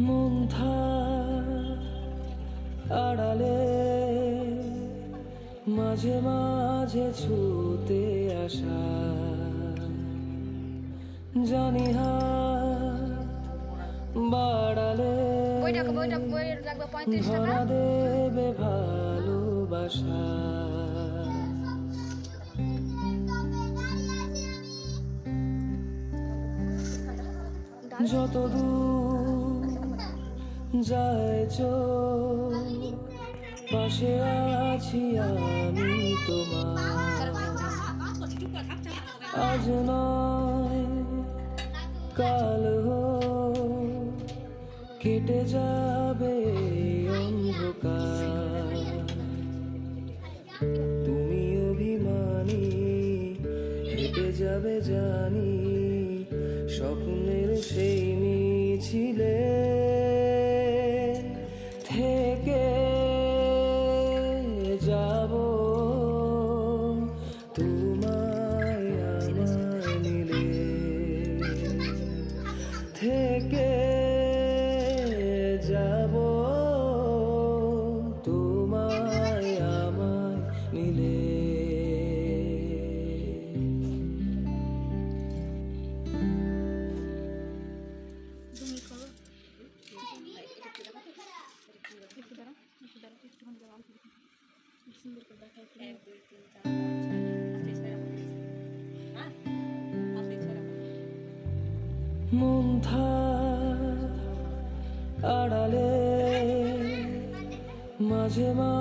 মন্থা আড়ালে মাঝে মাঝে ছুতে আসা। জানি বাড়ালে ধরা দেবে ভালোবাসা। যত দূর যায় পাশে আছি আমি তোমার। আজ নয়, কাল কেটে যাবে অন্ধকার। তুমি অভিমানী, হেঁটে যাবে জানি, স্বপ্নের সেই থেকে যাব। তোমায় আমায় মিলে মন্থা আড়ালে মাঝে মা